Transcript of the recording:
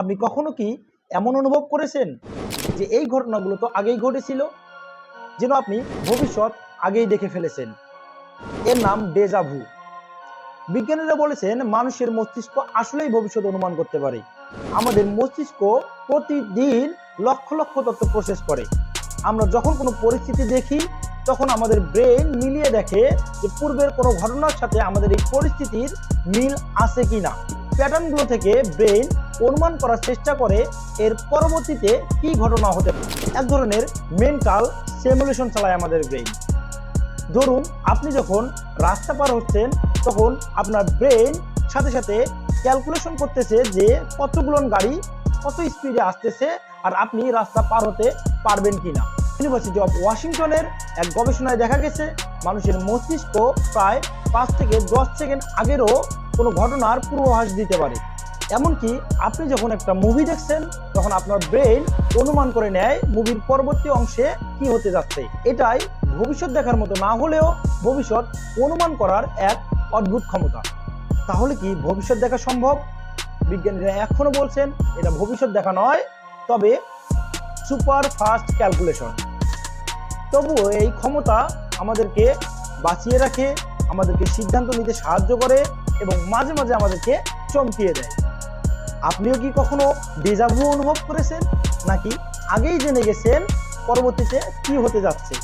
আপনি কখনো কি এমন অনুভব করেছেন যে এই ঘটনাগুলো তো আগেই ঘটেছিল? যেন আপনি ভবিষ্যৎ আগেই দেখে ফেলেছেন। এর নাম ডেজাভু বিজ্ঞানীরা বলেছেন, মানুষের মস্তিষ্ক আসলেই ভবিষ্যৎ অনুমান করতে পারে। আমাদের মস্তিষ্ক প্রতিদিন লক্ষ লক্ষ তথ্য প্রসেস করে। আমরা যখন কোনো পরিস্থিতি দেখি, তখন আমাদের ব্রেন মিলিয়ে দেখে যে পূর্বের কোনো ঘটনার সাথে আমাদের এই পরিস্থিতির মিল আছে কিনা। প্যাটার্নগুলো থেকে ব্রেন অনুমান করার চেষ্টা করে এর পরবর্তীতে কি ঘটনা হতে পারে। এক ধরনের মেন্টাল সিমুলেশন চালায় আমাদের ব্রেন ধরুন, আপনি যখন রাস্তা পার হচ্ছেন, তখন আপনার ব্রেন সাথে সাথে ক্যালকুলেশন করতেছে যে কতগুলো গাড়ি কত স্পিডে আসতেছে আর আপনি রাস্তা পার হতে পারবেন কিনা। ইউনিভার্সিটি অফ ওয়াশিংটনের এক গবেষণায় দেখা গেছে, মানুষের মস্তিষ্ক প্রায় পাঁচ থেকে দশ সেকেন্ড আগেরও কোনো ঘটনার পূর্বাভাস দিতে পারে। এমনকি আপনি যখন একটা মুভি দেখছেন, তখন আপনার ব্রেন অনুমান করে নেয় মুভির পরবর্তী অংশে কি হতে যাচ্ছে। এটাই ভবিষ্যৎ দেখার মতো না হলেও ভবিষ্যৎ অনুমান করার এক অদ্ভুত ক্ষমতা। তাহলে কি ভবিষ্যৎ দেখা সম্ভব? বিজ্ঞানীরা এখনও বলছেন, এটা ভবিষ্যৎ দেখা নয়, তবে সুপার ফাস্ট ক্যালকুলেশন তবুও এই ক্ষমতা আমাদেরকে বাঁচিয়ে রাখে, আমাদেরকে সিদ্ধান্ত নিতে সাহায্য করে এবং মাঝে মাঝে আমাদেরকে চমকিয়ে দেয়। আপনিও কি কখনো ডেজাভু অনুভব করেছেন? নাকি আগেই জেনে গেছেন পরবর্তীতে কি হতে যাচ্ছে?